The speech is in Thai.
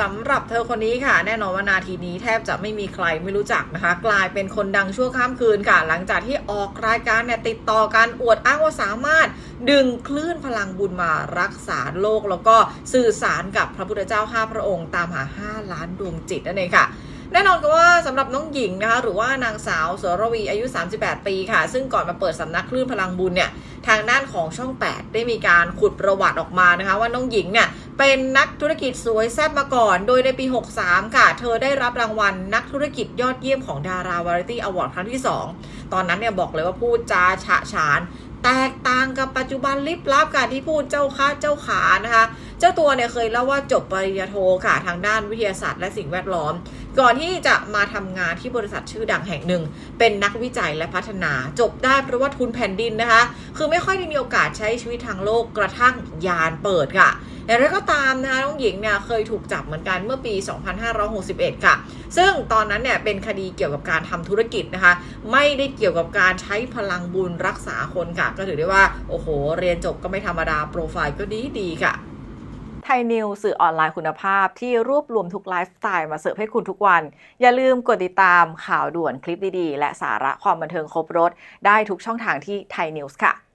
สำหรับเธอคนนี้ค่ะ แน่นอนว่านาทีนี้แทบจะไม่มีใครไม่รู้จักนะคะ กลายเป็นคนดังชั่วข้ามคืนค่ะ หลังจากที่ออกรายการเนี่ยติดต่อกันอวดอ้างว่าสามารถดึงคลื่นพลังบุญมารักษาโลก แล้วก็สื่อสารกับพระพุทธเจ้า 5 พระองค์ ตามหา 5 ล้านดวงจิตนั่นเองค่ะแน่นอนก็ว่าสำหรับน้องหญิงนะคะหรือว่านางสาวสรวีอายุ 38 ปีค่ะ ซึ่งก่อนมาเปิดสำนักคลื่นพลังบุญเนี่ยทางด้านของช่อง 8 ได้มีการขุดประวัติออกมานะคะ ว่าน้องหญิงเนี่ย เป็นนักธุรกิจสวยแซ่บมาก่อน โดยในปี 63 ค่ะ เธอได้รับรางวัลนักธุรกิจยอดเยี่ยมของดาราวาไรตี้อวอร์ดครั้งที่ 2 ตอนนั้นเนี่ยบอกเลยว่าพูดจาฉะฉาน แตกต่างกับปัจจุบันลิบลับการที่พูดเจ้าค้าเจ้าขานะคะ เจ้าตัวเนี่ยเคยเล่าว่าจบปริญญาโทค่ะทางด้านวิทยาศาสตร์และสิ่งแวดล้อม ก่อนที่จะมาทำงานที่บริษัทชื่อดังแห่งหนึ่ง เป็นนักวิจัยและพัฒนา จบได้เพราะว่าทุนแผ่นดินนะคะ คือไม่ค่อยได้มีโอกาสใช้ชีวิตทางโลกกระทั่งยานเปิดค่ะ อย่างไรก็ตามนะคะน้องหญิงเนี่ยเคยถูกจับเหมือนกันเมื่อปี 2561 ค่ะ ซึ่งตอนนั้นเนี่ยเป็นคดีเกี่ยวกับการทำธุรกิจนะคะ ไม่ได้เกี่ยวกับการใช้พลังบุญรักษาคนค่ะ ก็ถือได้ว่า โอ้โห เรียนจบก็ไม่ธรรมดา โปรไฟล์ก็ดีดีค่ะไทยนิวสื่อออนไลน์คุณภาพที่รวบรวมทุกไลฟ์สไตล์มาเสิร์ฟให้คุณทุกวัน อย่าลืมกดติดตามข่าวด่วนคลิปดีๆ และสาระความบันเทิงครบรถ ได้ทุกช่องทางที่ไทยนิวส์ค่ะ